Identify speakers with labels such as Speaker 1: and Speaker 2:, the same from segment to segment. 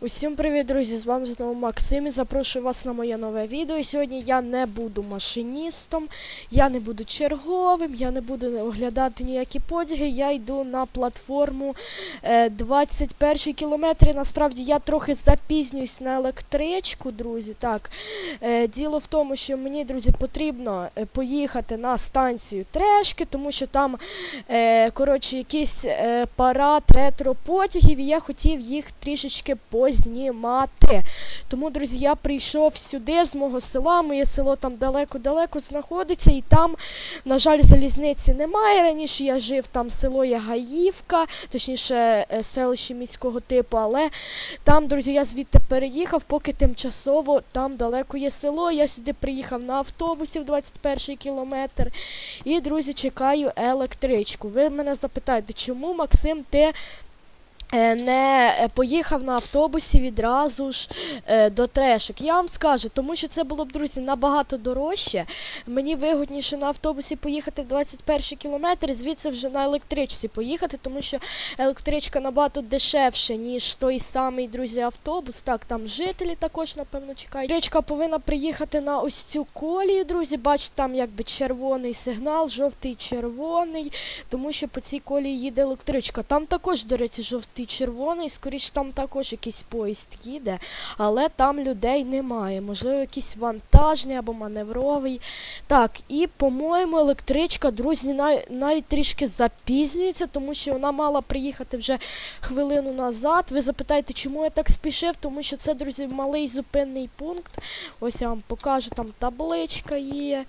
Speaker 1: Усім привіт, друзі! З вами знову Максим і запрошую вас на моє нове відео. Сьогодні я не буду машиністом, я не буду черговим, я не буду оглядати ніякі подяги. Я йду на платформу е, 21 кілометр. Насправді я трохи запізнююсь на електричку, друзі. Так, е, діло в тому, що мені, друзі, потрібно е, поїхати на станцію Трешки, тому що там е, коротше, якийсь е, парад ретро-потягів, і я хотів їх трішечки познімати. Тому, друзі, я прийшов сюди з мого села. Моє село там далеко-далеко знаходиться, і там, на жаль, залізниці немає. Раніше я жив там село Ягаївка, точніше е, селище міського типу, але там, друзі, я звідти переїхав, поки тимчасово там далеко є село. Я сюди приїхав на автобусі в 21 кілометр. І, друзі, чекаю електричку. Ви мене запитаєте, чому Максим ти не е, поїхав на автобусі відразу ж е, до трешок? Я вам скажу, тому що це було б, друзі, набагато дорожче. Мені вигодніше на автобусі поїхати в 21 кілометр звідси вже на електричці поїхати, тому що електричка набагато дешевше, ніж той самий, друзі, автобус. Так, там жителі також, напевно, чекають. Електричка повинна приїхати на ось цю колію, друзі. Бачите, там якби червоний сигнал, жовтий червоний, тому що по цій колії їде електричка. Там також, до речі, жовтий червоний, скоріш там також якийсь поїзд їде, але там людей немає. Можливо, якийсь вантажний або маневровий. Так, і, по-моєму, електричка, друзі, нав- навіть трішки запізнюється, тому що вона мала приїхати вже хвилину назад. Ви запитаєте, чому я так спішив? Тому що це, друзі, малий зупинний пункт. Ось я вам покажу, там табличка є.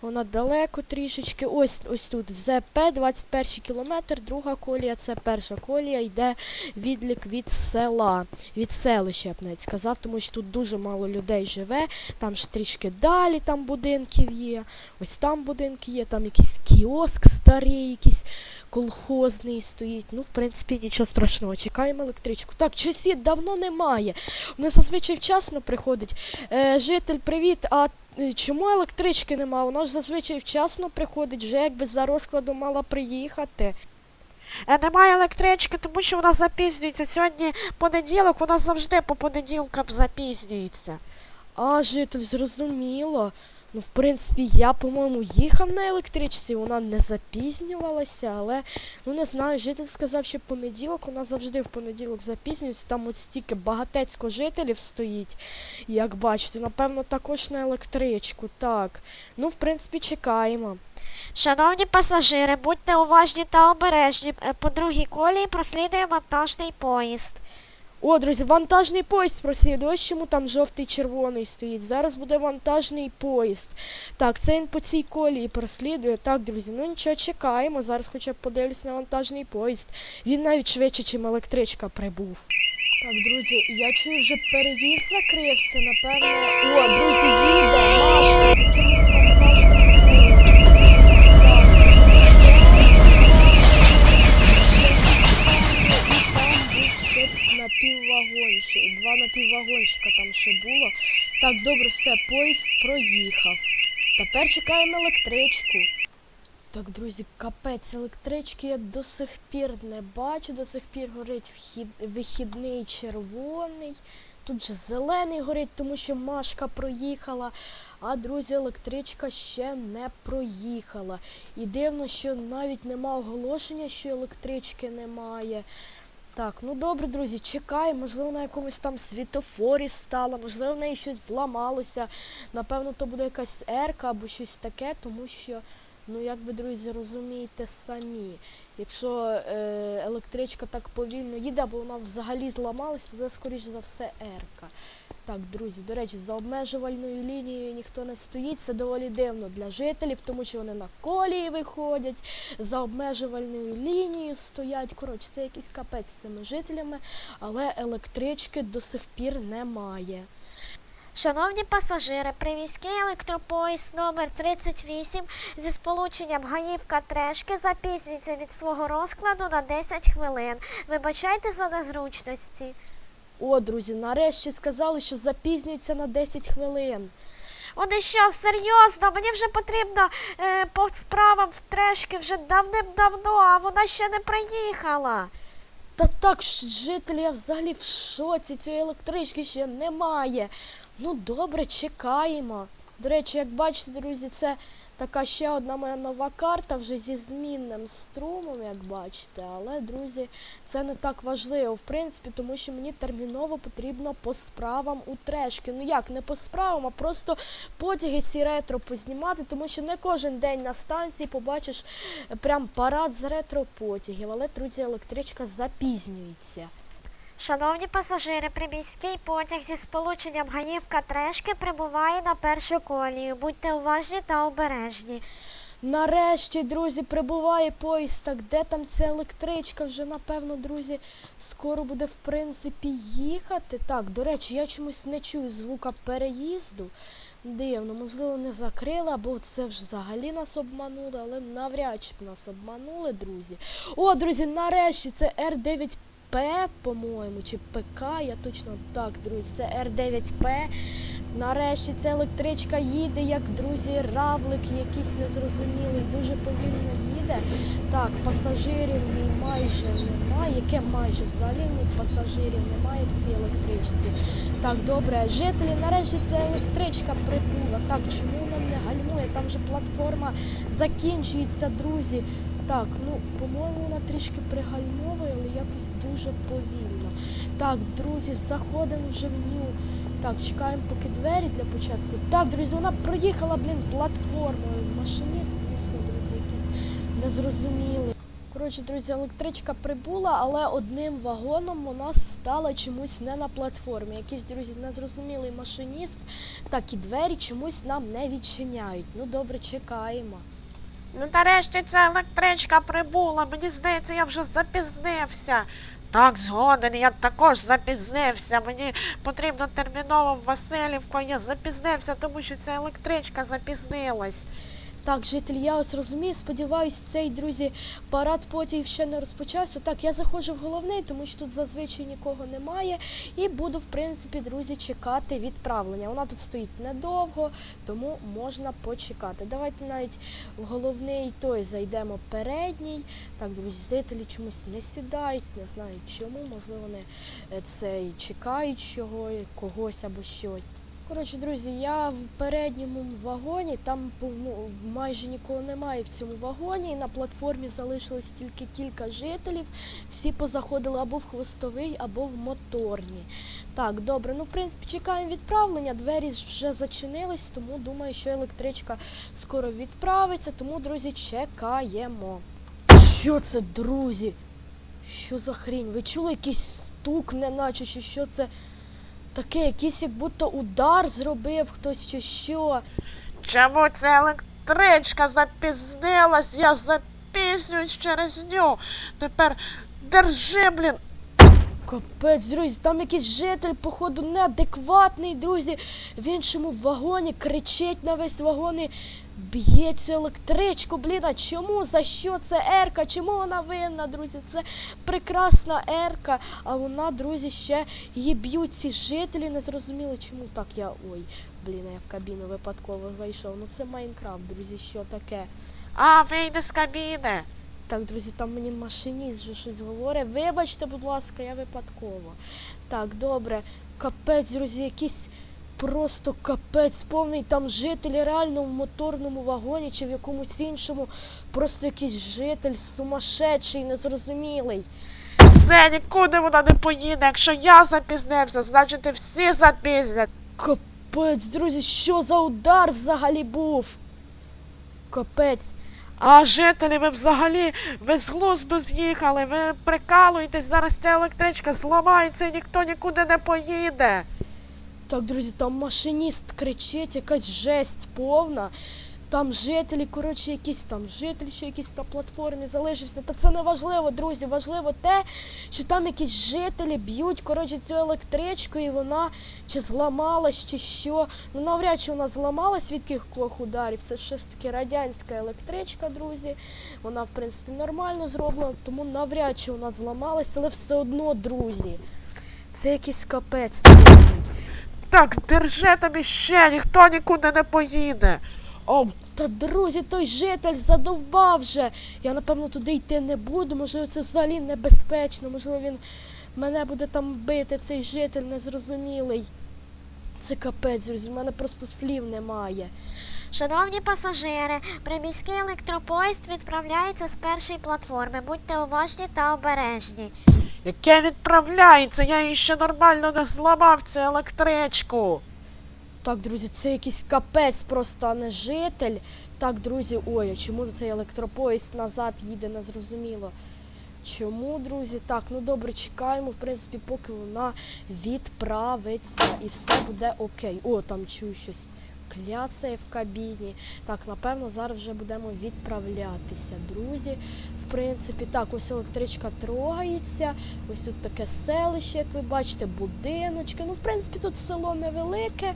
Speaker 1: Вона далеко трішечки. Ось ось тут ЗП 21 кілометр, друга колія, це перша колія, йде відлік від села, від селища, я б навіть сказав, тому що тут дуже мало людей живе. Там ж трішки далі там будинків є. Ось там будинки є, там якийсь кіоск старий, якийсь колхозний стоїть. Ну, в принципі, нічого страшного. Чекаємо електричку. Так, щось давно немає. Вони зазвичай вчасно приходять. Е, житель, привіт. А е, чому електрички нема? Вона ж зазвичай вчасно приходить, вже якби за розкладом мала приїхати.
Speaker 2: Е, Немає електрички, тому що вона запізнюється. Сьогодні понеділок, вона завжди по понеділкам запізнюється.
Speaker 1: А, житель, зрозуміло. Ну, в принципі, я, по-моєму, їхав на електричці, вона не запізнювалася, але ну не знаю, житель сказав, що понеділок, вона завжди в понеділок запізнюється. Там от стільки багатецько жителів стоїть, як бачите, напевно, також на електричку. Так. Ну, в принципі, чекаємо.
Speaker 2: Шановні пасажири, будьте уважні та обережні. Е, По другій колії прослідує вантажний поїзд.
Speaker 1: О, друзі, вантажний поїзд прослідує. Ось чому там жовтий червоний стоїть. Зараз буде вантажний поїзд. Так, це він по цій колії прослідує. Так, друзі, ну нічого, чекаємо. Зараз хоча б подивлюсь на вантажний поїзд. Він навіть швидше, чим електричка прибув. Так, друзі, я чую, вже переїзд закрився, напевно. О, друзі, їде Машка з напіввагончик, два напіввагончика там ще було. Так, добре, все, поїзд проїхав. Тепер чекаємо електричку. Так, друзі, капець, електрички я до сих пір не бачу, до сих пір горить вхід, вихідний червоний. Тут же зелений горить, тому що Машка проїхала, а друзі, електричка ще не проїхала. І дивно, що навіть нема оголошення, що електрички немає. Так, ну добре, друзі, чекай, можливо, на якомусь там світофорі стала, можливо, в неї щось зламалося. Напевно, то буде якась ерка або щось таке, тому що, ну як ви, друзі, розумієте самі. Якщо е, електричка так повільно їде, або вона взагалі зламалася, це, скоріш за все, ерка. Так, друзі, до речі, за обмежувальною лінією ніхто не стоїть. Це доволі дивно для жителів, тому що вони на колії виходять, за обмежувальною лінією стоять. Коротше, це якийсь капець з цими жителями, але електрички до сих пір немає.
Speaker 2: Шановні пасажири, приміський електропоїзд номер 38 зі сполученням Гаївка Трешки запізнюється від свого розкладу на 10 хвилин. Вибачайте за незручності.
Speaker 1: О, друзі, нарешті сказали, що запізнюється на 10 хвилин.
Speaker 2: Вони що, серйозно? Мені вже потрібно е, по справам в трешки вже давним-давно, а вона ще не приїхала.
Speaker 1: Та так, жителі, я взагалі в шоці, цієї електрички ще немає. Ну добре, чекаємо. До речі, як бачите, друзі, це така ще одна моя нова карта вже зі змінним струмом, як бачите. Але, друзі, це не так важливо, в принципі, тому що мені терміново потрібно по справам у трешки. Ну як, не по справам, а просто потяги ці ретро познімати, тому що не кожен день на станції побачиш прям парад з ретро потягів. Але, друзі, електричка запізнюється.
Speaker 2: Шановні пасажири, приміський потяг зі сполученням Гаївка Трешки прибуває на першу колію. Будьте уважні та обережні.
Speaker 1: Нарешті, друзі, прибуває поїзд. Так де там ця електричка? Вже напевно, друзі, скоро буде в принципі їхати. Так, до речі, я чомусь не чую звука переїзду. Дивно, можливо, не закрили, або це вже взагалі нас обманули, але навряд чи б нас обманули, друзі. О, друзі, нарешті це R9P, по-моєму, чи ПК, я точно так, друзі, це R9P. Нарешті ця електричка їде, як друзі, равлик якийсь незрозумілий, дуже повільно їде. Так, пасажирів майже немає. Яке майже взагалі пасажирів немає в цій електричці. Так, добре, жителі, нарешті ця електричка прибула. Так, чому нам не гальмує? Там же платформа закінчується, друзі. Так, ну, по-моєму, вона трішки пригальмовує, але якось дуже повільно. Так, друзі, заходимо вже в ню. Так, чекаємо поки двері для початку. Так, друзі, вона проїхала, блін, платформою. Машиніст, звісно, друзі, якийсь незрозумілий. Коротше, друзі, електричка прибула, але одним вагоном вона стала чомусь не на платформі. Якийсь, друзі, незрозумілий машиніст. Так, і двері чомусь нам не відчиняють. Ну добре, чекаємо.
Speaker 3: Ну, нарешті ця електричка прибула. Мені здається, я вже запізнився. Так, згоден, я також запізнився. Мені потрібно терміново в Васильівку. Я запізнився, тому що ця електричка запізнилась.
Speaker 1: Так, житель, я ось розумію, сподіваюсь, цей, друзі, парад потягів ще не розпочався. Так, я заходжу в головний, тому що тут зазвичай нікого немає. І буду, в принципі, друзі, чекати відправлення. Вона тут стоїть недовго, тому можна почекати. Давайте навіть в головний той зайдемо передній. Так, друзі, жителі чомусь не сідають, не знаю чому, можливо, вони е, цей чекають чого, когось або щось. Коротше, друзі, я в передньому вагоні, там ну, майже нікого немає в цьому вагоні. І на платформі залишилось тільки кілька жителів. Всі позаходили або в хвостовий, або в моторні. Так, добре, ну в принципі чекаємо відправлення. Двері вже зачинились, тому думаю, що електричка скоро відправиться. Тому, друзі, чекаємо. Що це, друзі? Що за хрінь? Ви чули якийсь стук, неначе, чи що це? Таке, якийсь як будто удар зробив хтось чи що.
Speaker 3: Чому ця електричка запізнилась? Я запізнююсь через нього. Тепер держи, блін.
Speaker 1: Капець, друзі, там якийсь житель, походу, неадекватний, друзі. В іншому вагоні кричить на весь вагон і б'є цю електричку. Блін, а чому? За що це Ерка? Чому вона винна, друзі? Це прекрасна Ерка, а вона, друзі, ще її б'ють ці жителі. Не зрозуміли, чому так я. Ой, блін, я в кабіну випадково зайшов. Ну це Майнкрафт, друзі, що таке?
Speaker 3: А, вийди з кабіни.
Speaker 1: Так, друзі, там мені машиніст вже щось говорить. Вибачте, будь ласка, я випадково. Так, добре. Капець, друзі, якийсь просто капець повний. Там жителі реально в моторному вагоні чи в якомусь іншому. Просто якийсь житель сумасшедший, незрозумілий.
Speaker 3: Все, нікуди вона не поїде. Якщо я запізнився, значить і всі запізнять.
Speaker 1: Капець, друзі, що за удар взагалі був? Капець.
Speaker 3: А жителі, ви взагалі ви з глузду з'їхали, ви прикалуєтесь, зараз ця електричка зламається і ніхто нікуди не поїде.
Speaker 1: Так, друзі, там машиніст кричить, якась жесть повна. Там жителі, коротше, якісь там житель ще якийсь на платформі залишився. Та це не важливо, друзі. Важливо те, що там якісь жителі б'ють, коротше, цю електричку, і вона чи зламалась, чи що. Ну навряд чи вона зламалась від кількох ударів. Це ж таки радянська електричка, друзі. Вона, в принципі, нормально зроблена, тому навряд чи вона зламалась, але все одно, друзі. Це якийсь капець.
Speaker 3: Так, держи тобі ще, ніхто нікуди не поїде.
Speaker 1: О, Та друзі, той житель задовбав вже. Я напевно туди йти не буду. Можливо, це взагалі небезпечно. Можливо, він мене буде там бити, цей житель незрозумілий. Це капець, друзі, в мене просто слів немає.
Speaker 2: Шановні пасажири, приміський електропоїзд відправляється з першої платформи. Будьте уважні та обережні.
Speaker 3: Яке відправляється? Я її ще нормально не зламав цю електричку.
Speaker 1: Так, друзі, це якийсь капець просто, а не житель. Так, друзі, ой, а чому цей електропоїзд назад їде, незрозуміло. Чому, друзі? Так, ну добре, чекаємо, в принципі, поки вона відправиться і все буде окей. О, там чую щось кляцає в кабіні. Так, напевно, зараз вже будемо відправлятися, друзі. В принципі, так, ось електричка трогається. Ось тут таке селище, як ви бачите, будиночки. Ну, в принципі, тут село невелике,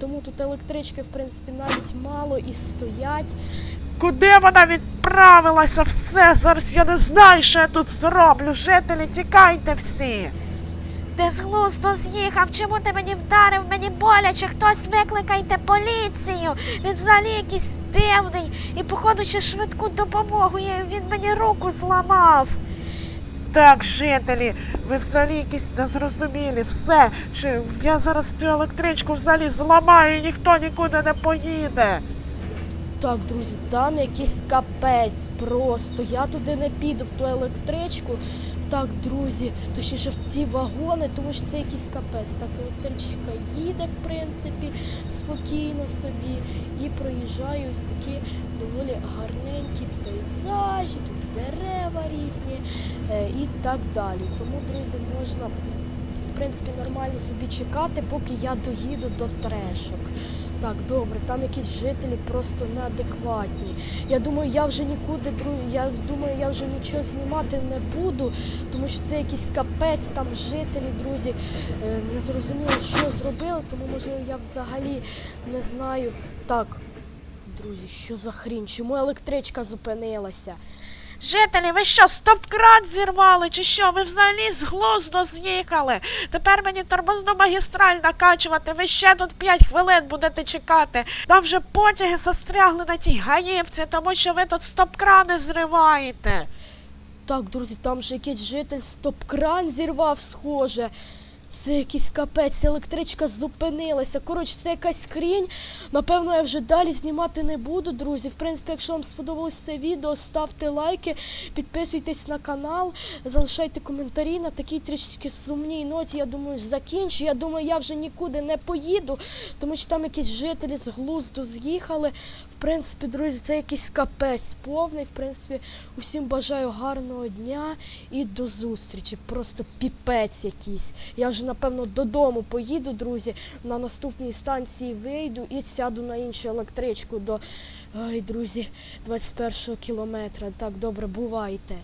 Speaker 1: тому тут електрички, в принципі, навіть мало і стоять.
Speaker 3: Куди вона відправилася? Все, зараз я не знаю, що я тут зроблю. Жителі, тікайте всі.
Speaker 2: Ти з глузду з'їхав, чому ти мені вдарив? Мені боляче, хтось викликайте поліцію. Він взагалі якийсь дивний. І походу ще швидку допомогу. Він мені руку зламав.
Speaker 3: Так, жителі, ви взагалі якісь незрозумілі. Все, що я зараз цю електричку взагалі зламаю і ніхто нікуди не поїде.
Speaker 1: Так, друзі, там якийсь капець просто. Я туди не піду в ту електричку. Так, друзі, точніше в ці вагони, тому що це якийсь капець. Так, електричка їде, в принципі, спокійно собі і проїжджаю ось такі доволі гарненькі пейзажі, тут дерева різні е, і так далі. Тому, друзі, можна в принципі нормально собі чекати, поки я доїду до трешок. Так, добре, там якісь жителі просто неадекватні. Я думаю, я вже нікуди я думаю, я вже нічого знімати не буду, тому що це якийсь капець, там жителі, друзі, е, не зрозуміло, що зробили, тому можливо я взагалі не знаю. Так, друзі, що за хрінь? Чому електричка зупинилася?
Speaker 3: Жителі, ви що, стоп-кран зірвали чи що? Ви взагалі з глузду з'їхали. Тепер мені тормозну магістраль накачувати. Ви ще тут 5 хвилин будете чекати. Нам вже потяги застрягли на тій гаївці, тому що ви тут стоп-крани зриваєте.
Speaker 1: Так, друзі, там же якийсь житель стоп-кран зірвав, схоже. Це якийсь капець, електричка зупинилася. Коротше, це якась хрінь. Напевно, я вже далі знімати не буду, друзі. В принципі, якщо вам сподобалось це відео, ставте лайки, підписуйтесь на канал, залишайте коментарі на такій трішечки сумній ноті. Я думаю, закінчу. Я думаю, я вже нікуди не поїду, тому що там якісь жителі з глузду з'їхали. В принципі, друзі, це якийсь капець повний. В принципі, усім бажаю гарного дня і до зустрічі. Просто піпець якийсь. Я вже напевно додому поїду, друзі. На наступній станції вийду і сяду на іншу електричку до ой, друзі, 21 кілометра. Так, добре, бувайте.